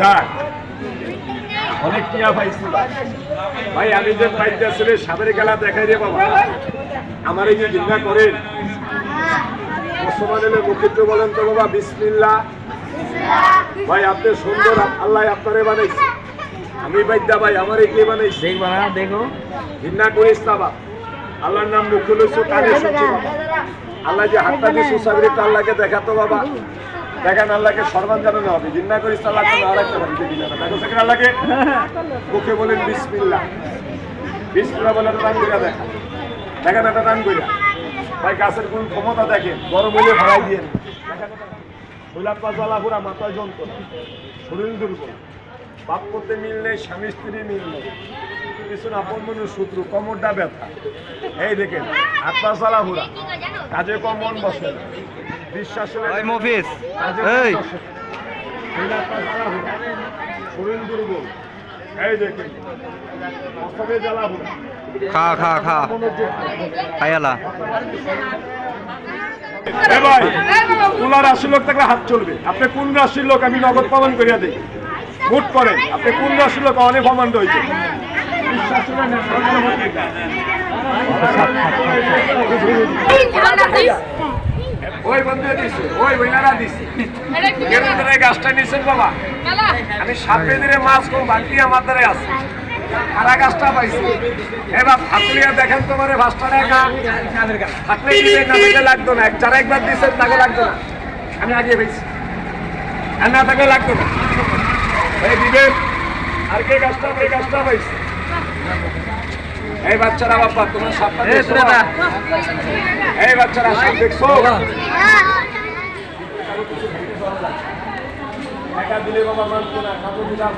গাছ অনেক টিয়া পাইছি। ভাই, আমি যে পাইতে আসলে সাবের গেলা দেখাই রে আমার এই যে জিজ্ঞা করেন মুসলমান এলে মুখিত্ব বলেন তো বাবা বিসমিল্লা ভাই, আপনি সুন্দর আল্লাহ আপনারে বানাইছে। আমি বাইদা ভাই আমারে কে বানাইছে দেখবা না দেখো। ঘৃণা করিস না বাপ। আল্লাহর নাম মুখ খুলেছ কানে শুনছি বাবা আল্লাহ যে হাতটা দিয়েছে সাবরি আল্লাহকে দেখাতো বাবা। দেখেন আল্লাহকে সর্বান জানানো হবে। ঘৃণা করিস তো আল্লাহকে না রাখতে পারি দেখি না। দেখো সেখানে আল্লাহকে। মুখে বলেন বিসমিল্লা বিসমিল্লা বলে রান কইরা দেখা। দেখেন একটা রান কইরা। ভাই গাছের কোন ক্ষমতা দেখেন? গরম হইলে ভাড়াই দিয়ে হইলা পা জ্বালা পুরা মাথায় যন্ত্রণা। শরীর দুর্বল। বাপ করতে মিল নেই স্বামী স্ত্রী মিল নেই। পিছনে আপন মনের শত্রু কমরটা ব্যথা। এই দেখেন হাত পা জ্বালা পুরা কাজে কম মন বসে বিশ্বাস মফিস মন এই। শরীর দুর্বল। দেখেন অসবে জ্বালা খা খা খা। খাইয়ালা এ ভাই কোন রাশির লোক থাকলে হাত চলবে? আপনি কোন রাশির লোক? আমি নগদ পালন করিয়া দিই ভোট করেন। আপনি কোন রাশির লোক অনেক ভোট দিতে। ওই ওই ধরে গাছটা নিছেন বাবা। আমি সাপে দিনে মাছ কোন বাকি আমার দ্বারা আছে। কারা গাছটা পাইছি। এবার ফাতুলিয়া দেখেন তোমার দিবে না লাগতো না। যারা একবার দিচ্ছেন তাকে লাগতো না। আমি আগে পেয়েছি আর না থাকলে লাগতো না। এই দিবে আর কে গাছটা এই পাইছি। এই বাচ্চারা বাবা তোমার সাপটা দেখছ এই বাচ্চারা সাপ দেখছ। দিলে বাবা মানতো না কাপড় দিলাম